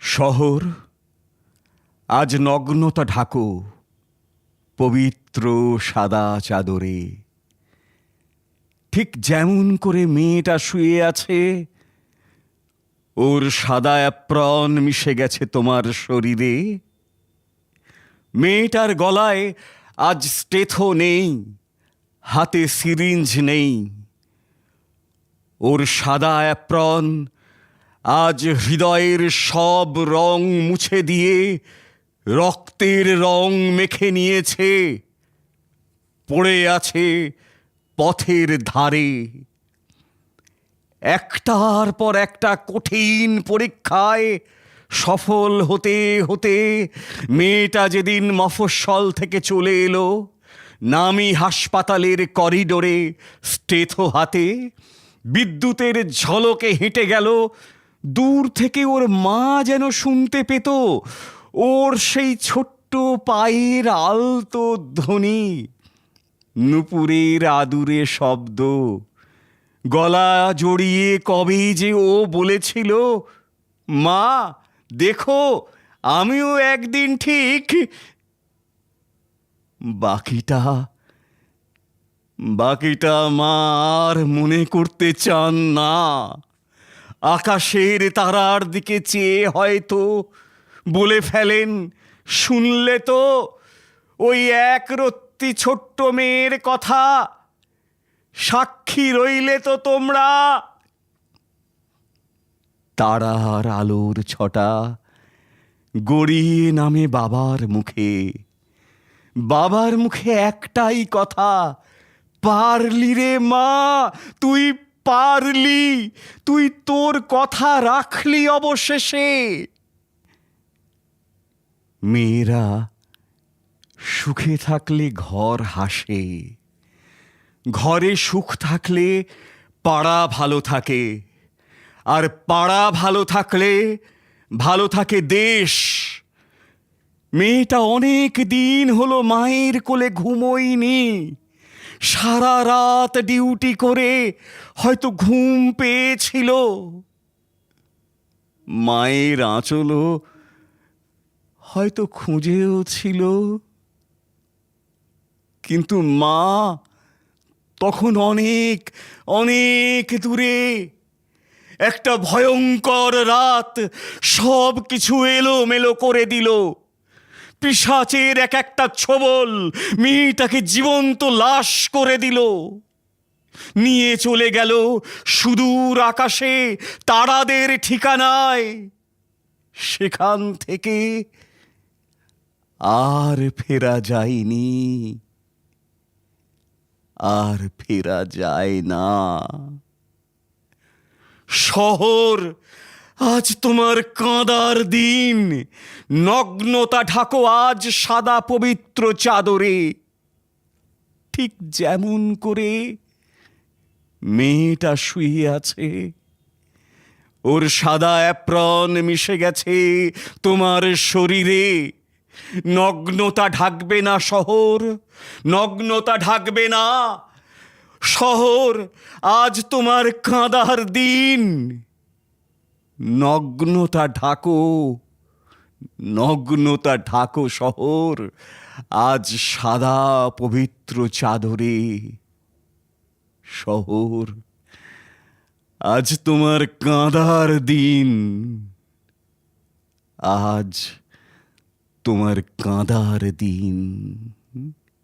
শহর, আজ নগ্নতা ঢাকো, পবিত্র সাদা চাদরে। ঠিক যেমন করে মেয়েটা শুয়ে আছে, ওর সাদা অ্যাপ্রন মিশে গেছে তোমার শরীরে। মেয়েটার গলায় আজ স্টেথো নেই, হাতে সিরিঞ্জ নেই। ওর সাদা অ্যাপ্রন আজ হৃদয়ের সব রং মুছে দিয়ে রক্তের রং মেখে নিয়েছে। পড়ে আছে পথের ধারে। একটার পর একটা কঠিন পরীক্ষায় সফল হতে হতে মেয়েটা যেদিন মফস্বল থেকে চলে এলো, নামি হাসপাতালের করিডোরে স্টেথো হাতে বিদ্যুতের ঝলকে হেঁটে গেল দূর থেকে ওর মা যেন শুনতে পেত, ওর সেই ছোট্ট পায়ের আলতো ধ্বনি, নুপুরের আদুরে শব্দ। গলা জড়িয়ে কবে যে ও বলেছিল, মা, দেখো, আমিও একদিন ঠিক বাকিটা বাকিটা মা আর মনে করতে চান না। আকাশের তারার দিকে চেয়ে হয়তো বলে ফেলেন, শুনলে তো ওই এক রত্তি ছোট্ট মেয়ের কথা, সাক্ষী রইলে তো তোমরা। তারার আলোর ছটা গড়িয়ে নামে বাবার মুখে। বাবার মুখে একটাই কথা, পারলি রে মা, তুই পারলি, তুই তোর কথা রাখলি অবশেষে। মেয়েরা সুখে থাকলে ঘর হাসে, ঘরে সুখ থাকলে পাড়া ভালো থাকে, আর পাড়া ভালো থাকলে ভালো থাকে দেশ। মেয়েটা অনেক দিন হলো মায়ের কোলে ঘুমোয়নি সারা রাত ডিউটি করে হয়তো ঘুম পেয়েছিল। মায়ের আঁচলও হয়তো খুঁজেও ছিল। কিন্তু মা তখন অনেক অনেক দূরে একটা ভয়ঙ্কর রাত সব কিছু এলোমেলো করে দিল। পিসাচের এক একটা ছবল মেয়েটাকে জীবন্ত লাশ করে দিল। নিয়ে চলে গেল সুদূর আকাশে তারাদের ঠিকানায়। সেখান থেকে আর ফেরা যায়নি। আর ফেরা যায় না। শহর আজ তোমার কাঁদার দিন। নগ্নতা ঢাকো আজ সাদা পবিত্র চাদরে। ঠিক যেমন করে মেয়েটা শুয়ে আছে, ওর সাদা অ্যাপ্রন মিশে গেছে তোমার শরীরে। নগ্নতা ঢাকবে না শহর, নগ্নতা ঢাকবে না শহর, আজ তোমার কাঁদার দিন। নগ্নতা ঢাকো নগ্নতা ঢাকো শহর, আজ সাদা পবিত্র চাদরে শহর। আজ তোমার কাঁদার দিন, আজ তোমার কাঁদার দিন।